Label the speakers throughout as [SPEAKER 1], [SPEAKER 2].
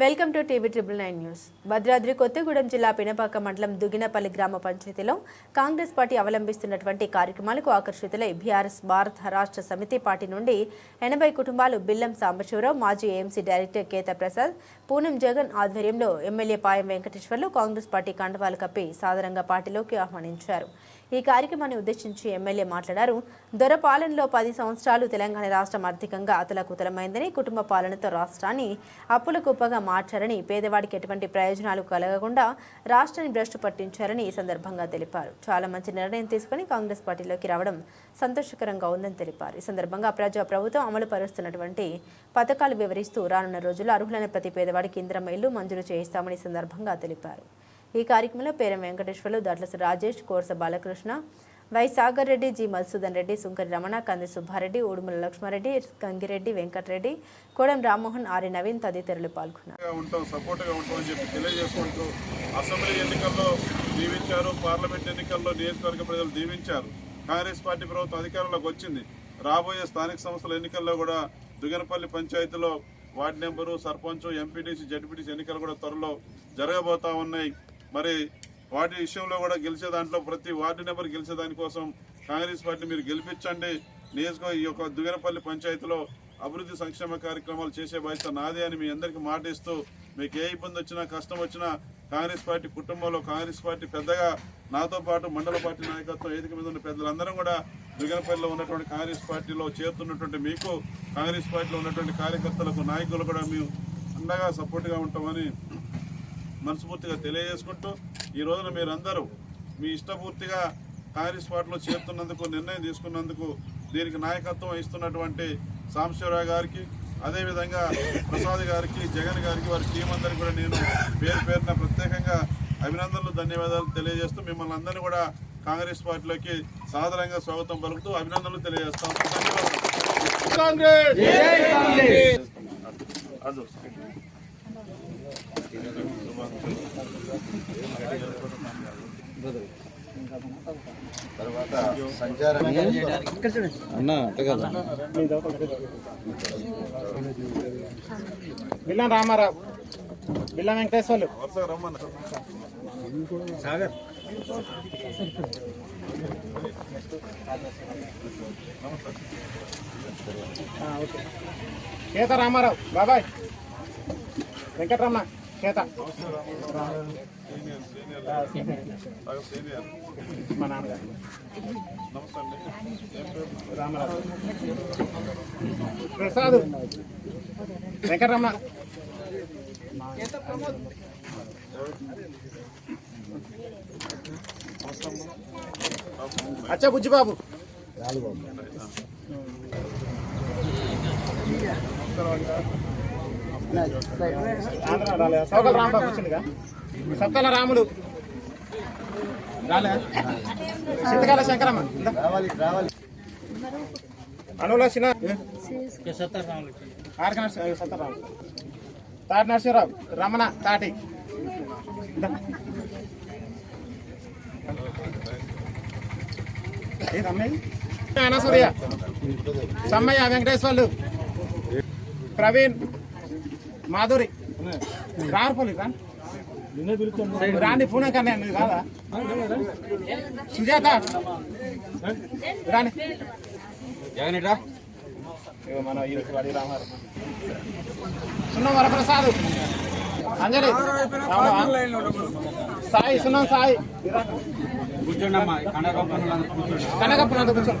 [SPEAKER 1] Welcome to TV triple nine news. Bhadradri Kothagudem జిల్లా పినపాక మండలం దుగినపల్లి గ్రామ పంచాయతీలో కాంగ్రెస్ పార్టీ అవలంబిస్తున్నటువంటి కార్యక్రమాలకు ఆకర్షితులై బీఆర్ఎస్ భారత రాష్ట్ర సమితి పార్టీ నుండి ఎనభై కుటుంబాలు బిల్లం సాంబశివరావు మాజీ ఏఎంసీ డైరెక్టర్ కేత ప్రసాద్ పూనం జగన్ ఆధ్వర్యంలో MLA Payam Venkateswarlu Congress party కండవాలు కప్పి సాధారణంగా పార్టీలోకి ఆహ్వానించారు. ఈ కార్యక్రమాన్ని ఉద్దేశించి ఎమ్మెల్యే మాట్లాడారు. దొరపాలనలో పది సంవత్సరాలు తెలంగాణ రాష్ట్రం ఆర్థికంగా అతలకుతలమైందని కుటుంబ పాలనతో రాష్ట్రాన్ని అప్పుల కుప్పగా మార్చారని పేదవాడికి ఎటువంటి ప్రయోజనాలు కలగకుండా రాష్ట్రాన్ని భ్రష్టు పట్టించారని ఈ సందర్భంగా తెలిపారు. చాలా మంచి నిర్ణయం తీసుకుని కాంగ్రెస్ పార్టీలోకి రావడం సంతోషకరంగా ఉందని తెలిపారు. ఈ సందర్భంగా ప్రజా ప్రభుత్వం అమలు పరుస్తున్నటువంటి పథకాలు వివరిస్తూ రానున్న రోజుల్లో అర్హులైన ప్రతి పేదవాడికి ఇంద్రమ ఇల్లు మంజూరు చేయిస్తామని ఈ సందర్భంగా తెలిపారు. ఈ కార్యక్రమంలో పేరం వెంకటేశ్వర్లు దట్లస రాజేష్ కోర్స బాలకృష్ణ వై సాగర్ రెడ్డి జి మధుసూదన్ రెడ్డి సుంకరి రమణ కంది సుబ్బారెడ్డి ఉడుమల లక్ష్మారెడ్డి గంగిరెడ్డి వెంకటరెడ్డి కోడం రామ్మోహన్ ఆర్య నవీన్ తదితరులు పాల్గొన్నారు.
[SPEAKER 2] ఉంటాం సపోర్ట్గా ఉంటామని చెప్పి తెలియజేసుకుంటూ అసెంబ్లీ ఎన్నికల్లో దీవించారు పార్లమెంట్ ఎన్నికల్లో నియోజకవర్గ ప్రజలు దీవించారు. కాంగ్రెస్ పార్టీ ప్రభుత్వం అధికారంలోకి వచ్చింది. రాబోయే స్థానిక సంస్థల ఎన్నికల్లో కూడా దుగనపల్లి పంచాయతీలో ward number sarpanch MPTC ZPTC ఎన్నికలు కూడా త్వరలో జరగబోతా ఉన్నాయి. మరి వాటి విషయంలో కూడా గెలిచే దాంట్లో ప్రతి వార్డు నెంబర్ గెలిచే దానికోసం కాంగ్రెస్ పార్టీ మీరు గెలిపించండి. నియోజక ఈ యొక్క దుగనపల్లి పంచాయతీలో అభివృద్ధి సంక్షేమ కార్యక్రమాలు చేసే బాధ్యత నాదే అని మీ అందరికీ మాటిస్తూ మీకు ఏ ఇబ్బంది వచ్చినా కష్టం వచ్చినా కాంగ్రెస్ పార్టీ కుటుంబంలో కాంగ్రెస్ పార్టీ పెద్దగా నాతో పాటు మండల పార్టీ నాయకత్వం వేదిక మీద ఉన్న పెద్దలందరం కూడా దుగనపల్లిలో ఉన్నటువంటి కాంగ్రెస్ పార్టీలో చేరుతున్నటువంటి మీకు కాంగ్రెస్ పార్టీలో ఉన్నటువంటి కార్యకర్తలకు నాయకులు కూడా మేము అండగా సపోర్ట్గా ఉంటామని మనస్ఫూర్తిగా తెలియజేసుకుంటూ ఈ రోజున మీరందరూ మీ ఇష్టపూర్తిగా కాంగ్రెస్ పార్టీలో చేరుతున్నందుకు నిర్ణయం తీసుకున్నందుకు దీనికి నాయకత్వం వహిస్తున్నటువంటి సాంబశివరావు గారికి అదేవిధంగా ప్రసాద్ గారికి జగన్ గారికి వారి టీం అందరికీ కూడా నేను పేరు పేరున ప్రత్యేకంగా అభినందనలు ధన్యవాదాలు తెలియజేస్తూ మిమ్మల్ని అందరినీ కూడా కాంగ్రెస్ పార్టీలోకి సాదరంగా స్వాగతం పలుకుతూ అభినందనలు తెలియజేస్తాం. ధన్యవాదాలు. కాంగ్రెస్ అదు.
[SPEAKER 3] అన్న
[SPEAKER 4] బిల్లం రామారావు. బిల్లం వెంకటేశ్వర్లు. సాగర్. ఓకే. కేత రామారావు బాబాయ్. వెంకటరమణ చేత
[SPEAKER 2] సీనియర్ సీనియర్ సగం సీనియర్
[SPEAKER 4] మా నాన్నగారు.
[SPEAKER 2] నమస్తే అండి
[SPEAKER 4] ప్రసాద్. వెంకటరమణ. అచ్చా బుజ్జిబాబు. సత్తల రాములు రాలే. చింతకాల శంకరమ్మ. ఇందా. అనుల చిన్న ఆర్క తాటి నరసింహరావు. రమణ తాటి. ఇందా. సమ్మయ్య వెంకటేశ్వర్లు. ప్రవీణ్. మాధురి. రారుపల్లి రా. రాండి పూణె కన్నా నువ్వు కాదా సుజాత. రాని. ఇగో మన ఈ వాడి రామారు సున్నం వరప్రసాద్. అంజలి? సాయి సున్నం సాయి. కూర్చోండి ఆ, రాసి మా బిడ్డ సార్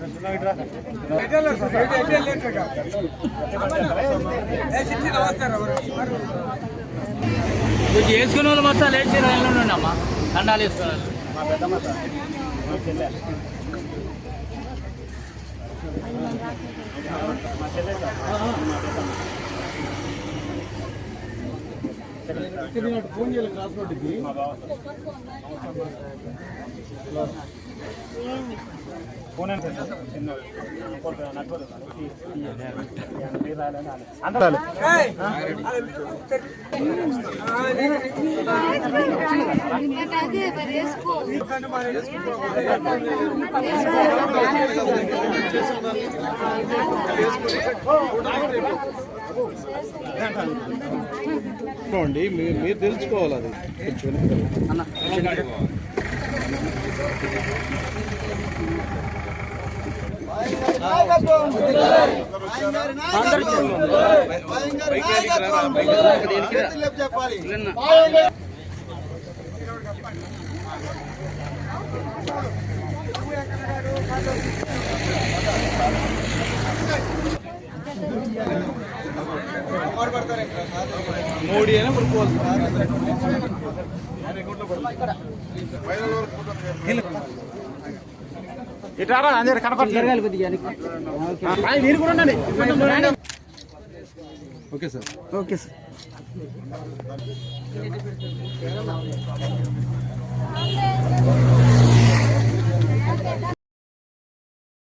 [SPEAKER 5] కొంచెం వేసుకునే వాళ్ళు మొత్తం లేచి రైల్లో అమ్మా దండాలు వేసుకున్న
[SPEAKER 4] ఫోన్ చేయాలి క్లాస్ చిన్న
[SPEAKER 3] చూడండి మీరు తెలుసుకోవాలి అది. కొంచెం మోడీ అయినా పడుకోవాలి
[SPEAKER 4] ఇటు ఇటారా అందరు కనపడలేదు మీరు కూడా ఉండండి.
[SPEAKER 3] Okay
[SPEAKER 4] sir. Okay
[SPEAKER 6] sir.